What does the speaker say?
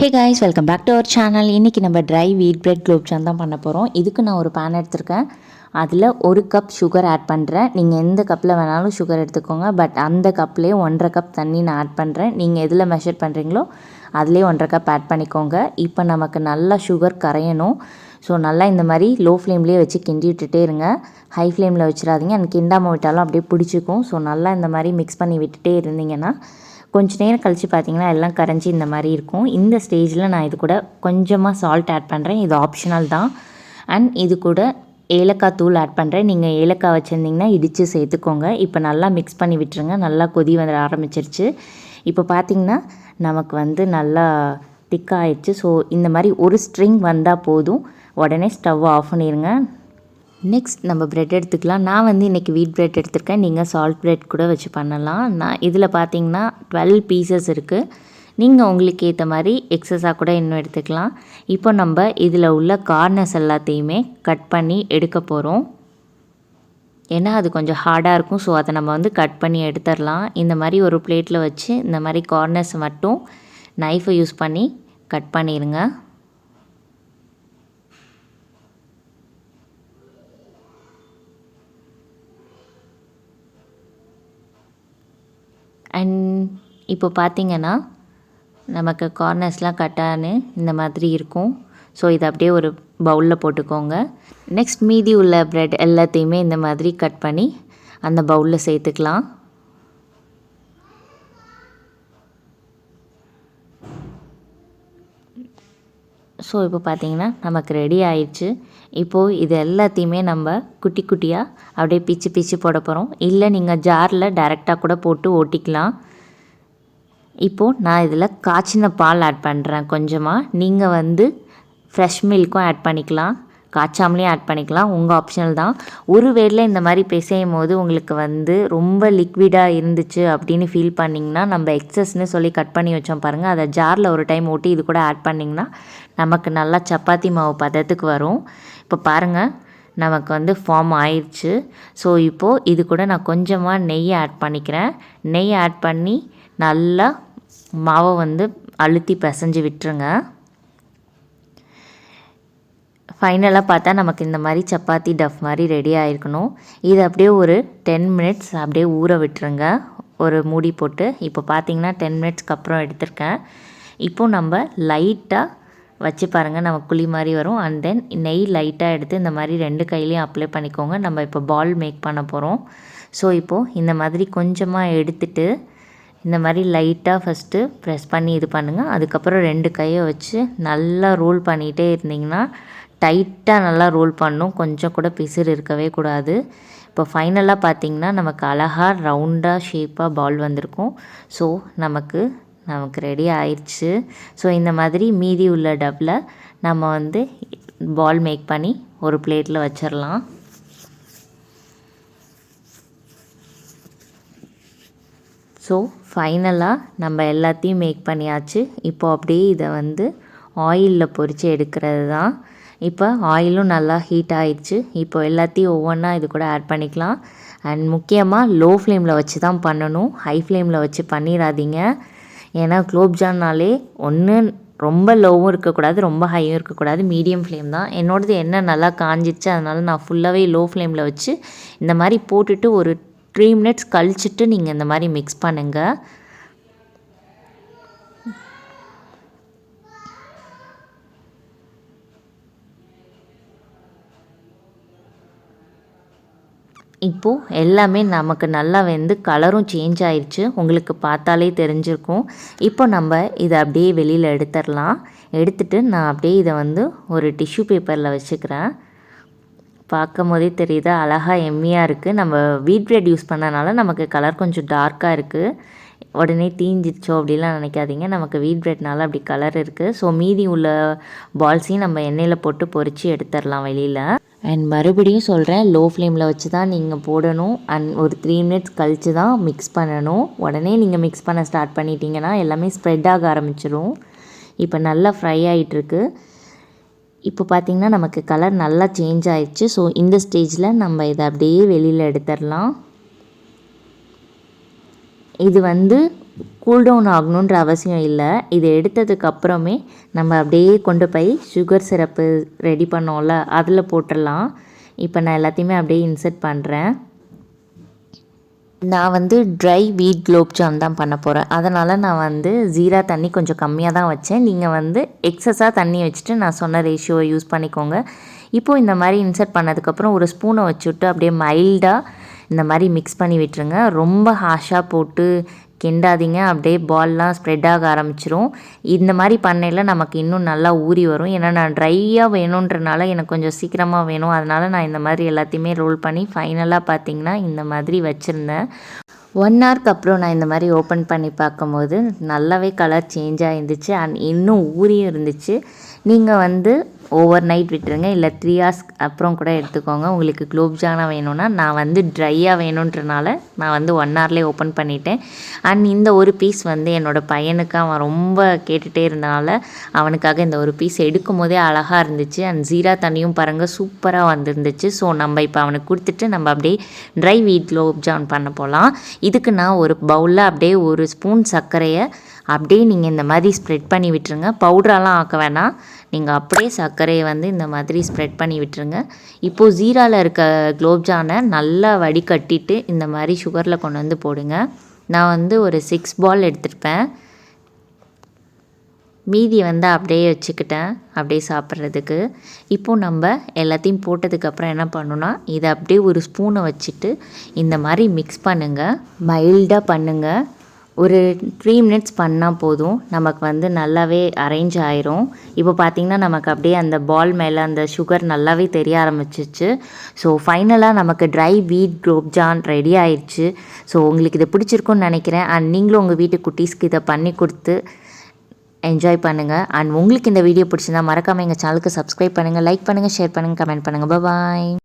Hey guys welcome back to our channel இன்றைக்கி நம்ம try wheat bread gulab jam தான் பண்ண போகிறோம் இதுக்கு நான் ஒரு பேன் எடுத்திருக்கேன். அதில் ஒரு கப் சுகர் ஆட் பண்ணுறேன் நீங்கள் எந்த கப்பில் வேணாலும் சுகர் எடுத்துக்கோங்க. பட் அந்த கப்லேயே ஒன்றரை கப் தண்ணி நான் ஆட் பண்ணுறேன் நீங்கள் எதில் மெஷர் பண்ணுறீங்களோ அதுலேயே ஒன்றரை கப் ஆட் பண்ணிக்கோங்க. இப்போ நமக்கு நல்லா சுகர் கரையணும். ஸோ நல்லா இந்த மாதிரி லோ ஃப்ளேம்லேயே வச்சு கிண்டி விட்டுட்டே இருங்க. ஹை ஃப்ளேமில் வச்சிடாதீங்க. அந்த கிண்டாமல் விட்டாலும் அப்படியே பிடிச்சிக்கும். ஸோ நல்லா இந்த மாதிரி மிக்ஸ் பண்ணி விட்டுட்டே இருந்தீங்கன்னா கொஞ்ச நேரம் கழித்து பார்த்தீங்கன்னா எல்லாம் கரைஞ்சி இந்த மாதிரி இருக்கும். இந்த ஸ்டேஜில் நான் இது கூட கொஞ்சமாக சால்ட் ஆட் பண்ணுறேன் இது ஆப்ஷனல் தான். அண்ட் இது கூட ஏலக்காய் தூள் ஆட் பண்ணுறேன் நீங்கள் ஏலக்காய் வச்சுருந்தீங்கன்னா இடித்து சேர்த்துக்கோங்க. இப்போ நல்லா மிக்ஸ் பண்ணி விட்டுருங்க. நல்லா கொதி வந்து ஆரம்பிச்சிருச்சு. இப்போ பார்த்தீங்கன்னா நமக்கு வந்து நல்லா திக்காகிடுச்சு ஸோ இந்த மாதிரி ஒரு ஸ்ட்ரிங் வந்தால் போதும். உடனே ஸ்டவ் ஆஃப் பண்ணிடுங்க நெக்ஸ்ட் நம்ம ப்ரெட் எடுத்துக்கலாம். நான் வந்து இன்றைக்கி வீட் ப்ரெட் எடுத்திருக்கேன். நீங்கள் சால்ட் ப்ரெட் கூட வச்சு பண்ணலாம். நான் இதில் பார்த்தீங்கன்னா டுவெல் பீசஸ் இருக்குது நீங்கள் உங்களுக்கு ஏற்ற மாதிரி எக்ஸஸாக கூட இன்னும் எடுத்துக்கலாம். இப்போ நம்ம இதில் உள்ள கார்னர்ஸ் எல்லாத்தையுமே கட் பண்ணி எடுக்க போகிறோம் ஏன்னா அது கொஞ்சம் ஹார்டாக இருக்கும். ஸோ அதை நம்ம வந்து கட் பண்ணி எடுத்துடலாம். இந்த மாதிரி ஒரு பிளேட்டில் வச்சு இந்த மாதிரி கார்னர்ஸ் மட்டும் நைஃபை யூஸ் பண்ணி கட் பண்ணிடுங்க அண்ட் இப்போ பார்த்திங்கன்னா நமக்கு கார்னர்ஸ்லாம் கட்டானு இந்த மாதிரி இருக்கும். ஸோ இதை அப்படியே ஒரு பவுலில் போட்டுக்கோங்க. நெக்ஸ்ட் மீதி உள்ள ப்ரெட் எல்லாத்தையுமே இந்த மாதிரி கட் பண்ணி அந்த பவுலில் சேர்த்துக்கலாம். ஸோ இப்போ பார்த்தீங்கன்னா நமக்கு ரெடி ஆயிடுச்சு. இப்போது இது எல்லாத்தையுமே நம்ம குட்டி குட்டியாக அப்படியே பிச்சு பிச்சு போட போகிறோம் இல்லை நீங்கள் ஜாரில் டைரெக்டாக கூட போட்டு ஓட்டிக்கலாம். இப்போது நான் இதில் காய்ச்சின பால் ஆட் பண்ணுறேன் கொஞ்சமாக நீங்கள் வந்து ஃப்ரெஷ் மில்க்கும் ஆட் பண்ணிக்கலாம். காய்ச்சாமலேயும் ஆட் பண்ணிக்கலாம். உங்கள் ஆப்ஷனல் தான். ஒரு வேளை இந்த மாதிரி பிசையும் போது உங்களுக்கு வந்து ரொம்ப லிக்விடாக இருந்துச்சு அப்படின்னு ஃபீல் பண்ணிங்கன்னா நம்ம எக்ஸஸ்னு சொல்லி கட் பண்ணி வச்சோம் பாருங்கள் அதை ஜாரில் ஒரு டைம் ஓட்டி இது கூட ஆட் பண்ணிங்கன்னா நமக்கு நல்லா சப்பாத்தி மாவு பதத்துக்கு வரும். இப்போ பாருங்கள் நமக்கு வந்து ஃபார்ம் ஆயிடுச்சு ஸோ இப்போது இது கூட நான் கொஞ்சமாக நெய் ஆட் பண்ணிக்கிறேன். நெய் ஆட் பண்ணி நல்லா மாவை வந்து அழுத்தி பிசைஞ்சு விட்டுருங்க. ஃபைனலாக பார்த்தா நமக்கு இந்த மாதிரி சப்பாத்தி டஃப் மாதிரி ரெடி ஆகிருக்கணும் இது அப்படியே ஒரு டென் மினிட்ஸ் அப்படியே ஊற விட்டுருங்க. ஒரு மூடி போட்டு. இப்போ பார்த்தீங்கன்னா டென் மினிட்ஸ்க்கு அப்புறம் எடுத்திருக்கேன். இப்போது நம்ம லைட்டாக வச்சு பாருங்கள் நம்ம குழி மாதிரி வரும். அண்ட் தென் நெய் லைட்டாக எடுத்து இந்த மாதிரி ரெண்டு கையிலையும் அப்ளை பண்ணிக்கோங்க. நம்ம இப்போ பால் மேக் பண்ண போகிறோம் ஸோ இப்போது இந்த மாதிரி கொஞ்சமாக எடுத்துட்டு இந்த மாதிரி லைட்டாக ஃபஸ்ட்டு ப்ரெஸ் பண்ணி இது பண்ணுங்கள் அதுக்கப்புறம் ரெண்டு கையை வச்சு நல்லா ரோல் பண்ணிகிட்டே இருந்திங்கன்னா டைட்டாக நல்லா ரோல் பண்ணும். கொஞ்சம் கூட பிசிறு இருக்கவே கூடாது. இப்போ ஃபைனலாக பார்த்திங்கன்னா நமக்கு அழகாக ரவுண்டாக ஷேப்பாக பால் வந்திருக்கும். ஸோ நமக்கு நமக்கு ரெடி ஆயிடுச்சு ஸோ இந்த மாதிரி மீதி உள்ள டப்பில் நம்ம வந்து பால் மேக் பண்ணி ஒரு பிளேட்டில் வச்சிடலாம் ஸோ ஃபைனலாக நம்ம எல்லாத்தையும் மேக் பண்ணியாச்சு. இப்போ அப்படியே இதை வந்து ஆயிலில் பொறித்து எடுக்கிறது தான். இப்போ ஆயிலும் நல்லா ஹீட் ஆயிடுச்சு இப்போ எல்லாத்தையும் ஒவ்வொன்றா இது கூட ஆட் பண்ணிக்கலாம். அண்ட் முக்கியமாக லோ ஃப்ளேமில் வச்சு தான் பண்ணணும். ஹை ஃப்ளேமில் வச்சு பண்ணிடாதீங்க ஏன்னா குலோப்ஜான்னாலே ஒன்று ரொம்ப லோவும் இருக்கக்கூடாது ரொம்ப ஹையும் இருக்கக்கூடாது. மீடியம் ஃப்ளேம் தான். என்னோடது என்ன நல்லா காஞ்சிச்சு அதனால் நான் ஃபுல்லாகவே லோ ஃப்ளேமில் வச்சு இந்த மாதிரி போட்டுட்டு ஒரு த்ரீ மினிட்ஸ் கழிச்சிட்டு நீங்கள் இந்த மாதிரி மிக்ஸ் பண்ணுங்கள் இப்போது எல்லாமே நமக்கு நல்லா வந்து கலரும் சேஞ்ச் ஆயிடுச்சு உங்களுக்கு பார்த்தாலே தெரிஞ்சிருக்கும். இப்போ நம்ம இதை அப்படியே வெளியில் எடுத்துடலாம். எடுத்துட்டு நான் அப்படியே இதை வந்து ஒரு டிஷ்யூ பேப்பரில் வச்சுக்கிறேன். பார்க்கும் போதே தெரியுது அழகாக எம்மியாக இருக்குது நம்ம வீட் பிரெட் யூஸ் பண்ணனால நமக்கு கலர் கொஞ்சம் டார்க்காக இருக்குது உடனே தீஞ்சிச்சோ அப்படிலாம் நினைக்காதீங்க. நமக்கு வீட் பிரெட்னால அப்படி கலர் இருக்குது ஸோ மீதி உள்ள பால்ஸையும் நம்ம எண்ணெயில் போட்டு பொறிச்சு எடுத்துடலாம் வெளியில். அண்ட் மறுபடியும் சொல்கிறேன் லோ ஃப்ளேமில் வச்சு தான் நீங்கள் போடணும். அண்ட் ஒரு த்ரீ மினிட்ஸ் கழித்து தான் மிக்ஸ் பண்ணணும். உடனே நீங்கள் மிக்ஸ் பண்ண ஸ்டார்ட் பண்ணிட்டீங்கன்னா எல்லாமே ஸ்ப்ரெட் ஆக ஆரம்பிச்சிடும் இப்போ நல்லா ஃப்ரை ஆகிட்டுருக்கு இப்போ பார்த்திங்கன்னா நமக்கு கலர் நல்லா சேஞ்ச் ஆயிடுச்சு. ஸோ இந்த ஸ்டேஜில் நம்ம இதை அப்படியே வெளியில் எடுத்துடலாம். இது வந்து கூல்டவுன் ஆகணுன்ற அவசியம் இல்லை. இது எடுத்ததுக்கப்புறமே நம்ம அப்படியே கொண்டு போய் சுகர் சிரப்பு ரெடி பண்ணோம்ல அதில் போட்டுடலாம். இப்போ நான் எல்லாத்தையுமே அப்படியே இன்சர்ட் பண்ணுறேன் நான் வந்து ட்ரை வீட் குலோப் ஜாம் தான் பண்ண போகிறேன் அதனால் நான் வந்து ஜீரா தண்ணி கொஞ்சம் கம்மியாக தான் வச்சேன். நீங்கள் வந்து எக்ஸஸாக தண்ணி வச்சுட்டு நான் சொன்ன ரேஷியோவை யூஸ் பண்ணிக்கோங்க. இப்போது இந்த மாதிரி இன்சர்ட் பண்ணதுக்கப்புறம் ஒரு ஸ்பூனை வச்சுட்டு அப்படியே மைல்டாக இந்த மாதிரி மிக்ஸ் பண்ணி விட்டுருங்க. ரொம்ப ஹாஷாக போட்டு கிண்டாதீங்க. அப்படியே பால்லாம் ஸ்ப்ரெட் ஆக ஆரம்பிச்சிரும். இந்த மாதிரி பண்ணையில் நமக்கு இன்னும் நல்லா ஊறி வரும். ஏன்னா நான் ட்ரையாக வேணுன்றனால எனக்கு கொஞ்சம் சீக்கிரமாக வேணும். அதனால் நான் இந்த மாதிரி எல்லாத்தையுமே ரோல் பண்ணி ஃபைனலாக பார்த்தீங்கன்னா இந்த மாதிரி வச்சுருந்தேன். ஒன் ஹவருக்கு அப்புறம் நான் இந்த மாதிரி ஓப்பன் பண்ணி பார்க்கும்போது நல்லாவே கலர் சேஞ்ச் ஆகிருந்துச்சு அண்ட் இன்னும் ஊறியும் இருந்துச்சு. நீங்கள் வந்து ஓவர் நைட் விட்டுருங்க. இல்லை த்ரீ ஹார்ஸ் அப்புறம் கூட எடுத்துக்கோங்க. உங்களுக்கு குலோப்ஜானா வேணும்னா நான் வந்து ட்ரையாக வேணுன்றனால நான் வந்து ஒன் ஹவர்லேயே ஓப்பன் பண்ணிட்டேன். அண்ட் இந்த ஒரு பீஸ் வந்து என்னோடய பையனுக்கு அவன் ரொம்ப கேட்டுகிட்டே இருந்தனால அவனுக்காக இந்த ஒரு பீஸ் எடுக்கும் போதே அழகாக இருந்துச்சு. அண்ட் ஜீரா தண்ணியும் பாருங்கள் சூப்பராக வந்துருந்துச்சு. ஸோ நம்ம இப்போ அவனுக்கு கொடுத்துட்டு நம்ம அப்படியே ட்ரை வீட் குலோப்ஜான் பண்ண போகலாம் இதுக்கு நான் ஒரு பவுலில் அப்படியே ஒரு ஸ்பூன் சர்க்கரையை அப்படியே நீங்கள் இந்த மாதிரி ஸ்ப்ரெட் பண்ணி விட்டுருங்க. பவுடரெல்லாம் ஆக்க வேணாம். நீங்கள் அப்படியே சர்க்கரையை வந்து இந்த மாதிரி ஸ்ப்ரெட் பண்ணி விட்டுருங்க. இப்போது ஜீராவில் இருக்க குலோப்ஜானை நல்லா வடிகட்டிட்டு இந்த மாதிரி சுகரில் கொண்டு வந்து போடுங்க. நான் வந்து ஒரு சிக்ஸ் பால் எடுத்திருப்பேன். மீதி வந்து அப்படியே வச்சுக்கிட்டேன். அப்படியே சாப்பிட்றதுக்கு. இப்போது நம்ம எல்லாத்தையும் போட்டதுக்கப்புறம் என்ன பண்ணணும்னா இதை அப்படியே ஒரு ஸ்பூனை வச்சுட்டு இந்த மாதிரி மிக்ஸ் பண்ணுங்கள் மைல்டாக பண்ணுங்கள் ஒரு த்ரீ மினிட்ஸ் பண்ணால் போதும். நமக்கு வந்து நல்லாவே அரேஞ்ச் ஆயிரும். இப்போ பார்த்திங்கன்னா நமக்கு அப்படியே அந்த பால் மேலே அந்த சுகர் நல்லாவே தெரிய ஆரம்பிச்சிச்சு. ஸோ ஃபைனலாக நமக்கு ட்ரை வீட் குலோப்ஜான் ரெடி ஆயிடுச்சு ஸோ உங்களுக்கு இது பிடிச்சிருக்குன்னு நினைக்கிறேன். அண்ட் நீங்களும் உங்கள் வீட்டு குட்டீஸ்க்கு இதை பண்ணி கொடுத்து என்ஜாய் பண்ணுங்கள் அண்ட் உங்களுக்கு இந்த வீடியோ பிடிச்சிருந்தா மறக்காமல் எங்கள் சேனலுக்கு சப்ஸ்கிரைப் பண்ணுங்கள் லைக் பண்ணுங்கள் ஷேர் பண்ணுங்கள் கமெண்ட் பண்ணுங்கள் பாய்